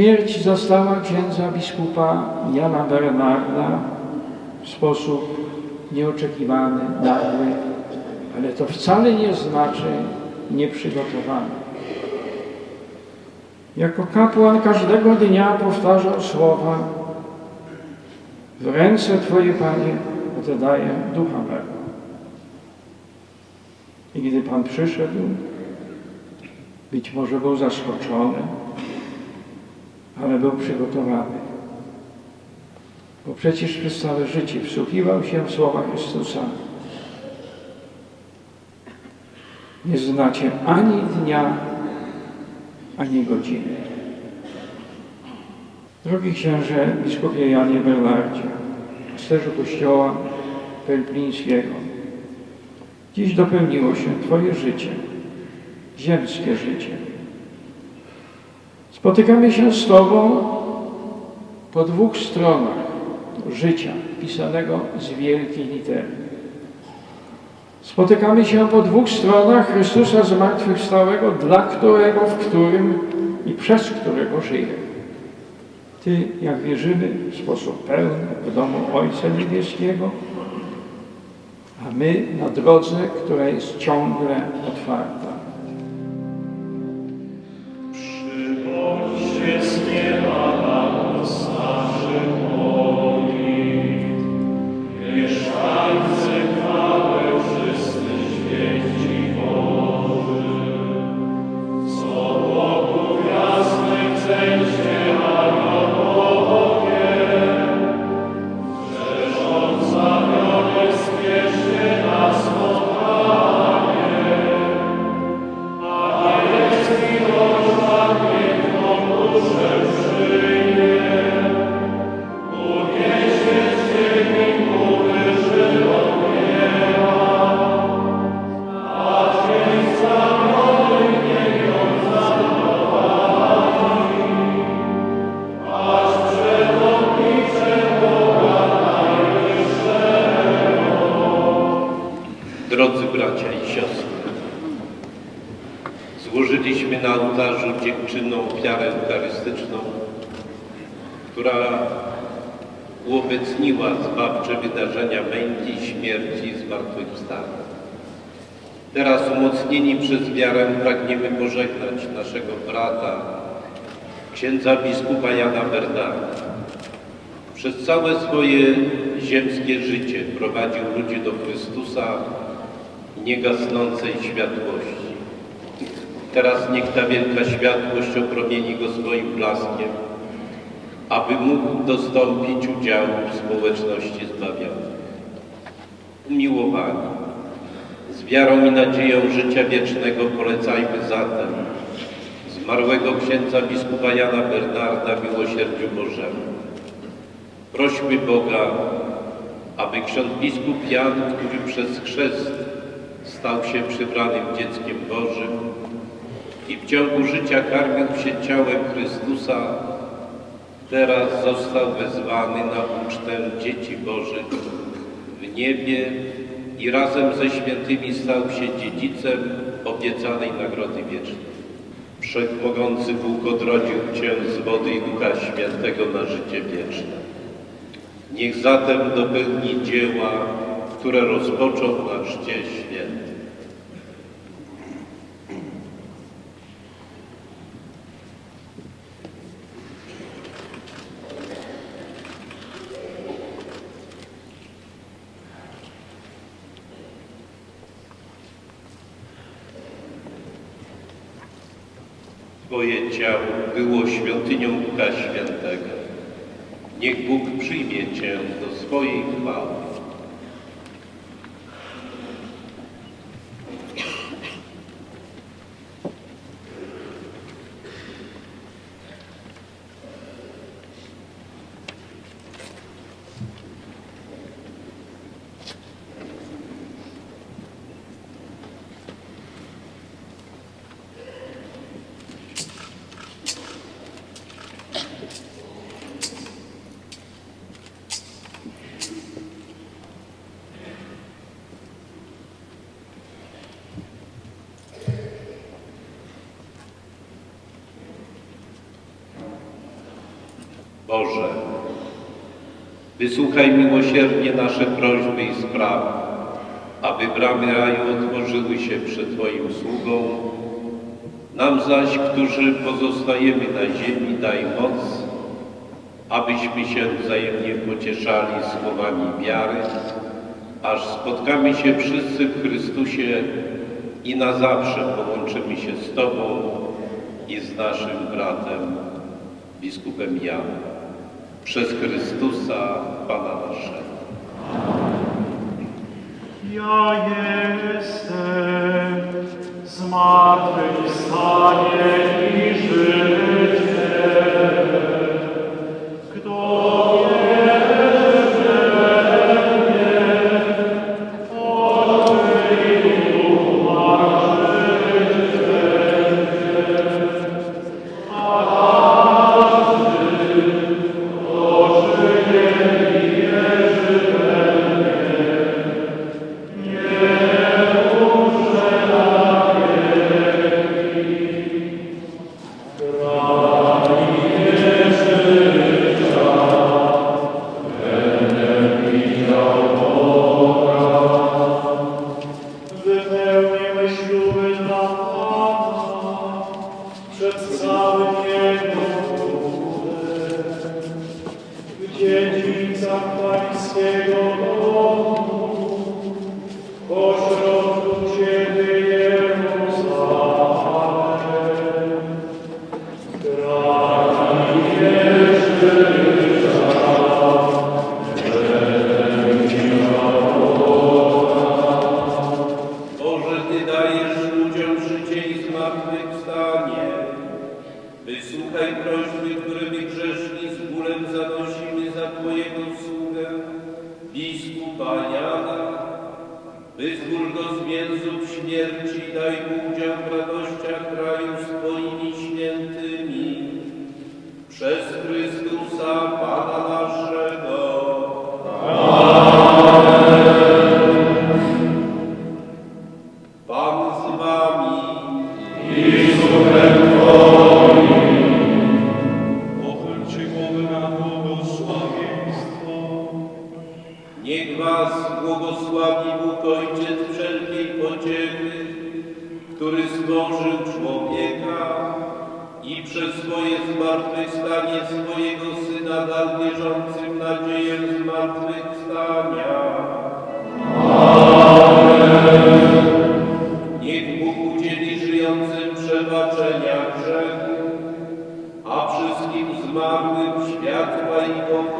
Śmierć zastała księdza biskupa Jana Bernarda w sposób nieoczekiwany, nagły, ale to wcale nie znaczy nieprzygotowany. Jako kapłan każdego dnia powtarzał słowa w ręce Twoje, Panie, oddaję ducha mego. I gdy Pan przyszedł, być może był zaskoczony, ale był przygotowany. Bo przecież przez całe życie wsłuchiwał się w słowa Chrystusa. Nie znacie ani dnia, ani godziny. Drogi księże, biskupie Janie Bernardzie, pasterzu Kościoła Pelplińskiego, dziś dopełniło się Twoje życie, ziemskie życie. Spotykamy się z Tobą po dwóch stronach życia, pisanego z wielkiej litery. Spotykamy się po dwóch stronach Chrystusa zmartwychwstałego, dla którego, w którym i przez którego żyje. Ty, jak wierzymy, w sposób pełny w domu Ojca Niebieskiego, a my na drodze, która jest ciągle otwarta. Dziękczynną ofiarę eucharystyczną, która uobecniła zbawcze wydarzenia męki, śmierci i zmartwychwstania. Teraz umocnieni przez wiarę pragniemy pożegnać naszego brata, księdza biskupa Jana Bernarda. Przez całe swoje ziemskie życie prowadził ludzi do Chrystusa niegasnącej światłości. Teraz niech ta wielka światłość opromieni go swoim blaskiem, aby mógł dostąpić udziału w społeczności zbawionych. Umiłowani, z wiarą i nadzieją życia wiecznego polecajmy zatem zmarłego księdza biskupa Jana Bernarda miłosierdziu Bożemu. Prośmy Boga, aby ksiądz biskup Jan, który przez chrzest stał się przybranym dzieckiem Bożym i w ciągu życia karmił się ciałem Chrystusa, teraz został wezwany na ucztę dzieci Bożych w niebie i razem ze świętymi stał się dziedzicem obiecanej nagrody wiecznej. Wszechmogący Bóg odrodził Cię z wody i Ducha Świętego na życie wieczne. Niech zatem dopełni dzieła, które rozpoczął na Chrzcie Twoje ciało było świątynią Ducha Świętego. Niech Bóg przyjmie Cię do swojej chwały. Boże, wysłuchaj miłosiernie nasze prośby i sprawy, aby bramy raju otworzyły się przed Twoim sługą. Nam zaś, którzy pozostajemy na ziemi, daj moc, abyśmy się wzajemnie pocieszali słowami wiary, aż spotkamy się wszyscy w Chrystusie i na zawsze połączymy się z Tobą i z naszym bratem, biskupem Janem, przez Chrystusa Pana naszego. Ja jestem zmartwychwstanie i życie. Kto wierzy we mnie, zmartwychwstanie. Wysłuchaj prośby, które my grzeszni z bólem zanosimy za Twojego sługę, biskupa Jana. Wyzwól go z więzów śmierci, daj mu udział w radościach który stworzył człowieka i przez swoje zmartwychwstanie swojego Syna dał wierzącym nadzieję zmartwychwstania. Niech Bóg udzieli żyjącym przebaczenia grzechu, a wszystkim zmarłym światła i pokoju.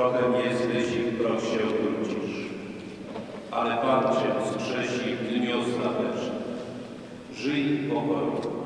Prochem jesteś i w proch się obrócisz, ale Pan Cię wskrzesi w dniu ostatecznym. Żyj pokoju.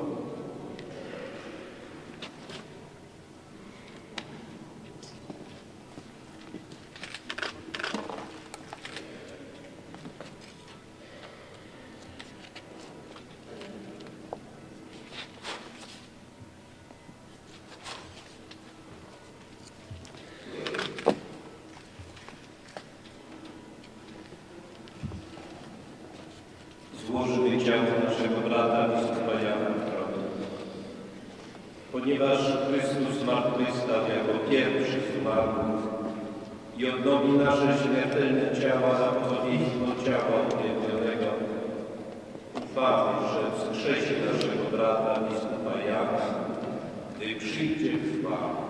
ponieważ Chrystus zmartwychwstał jako pierwszy z umarłych i odnowi nasze śmiertelne ciała za podobieństwo ciała uwielbionego. Ufamy, że wskrzesi naszego brata biskupa Jana, gdy przyjdzie chwała.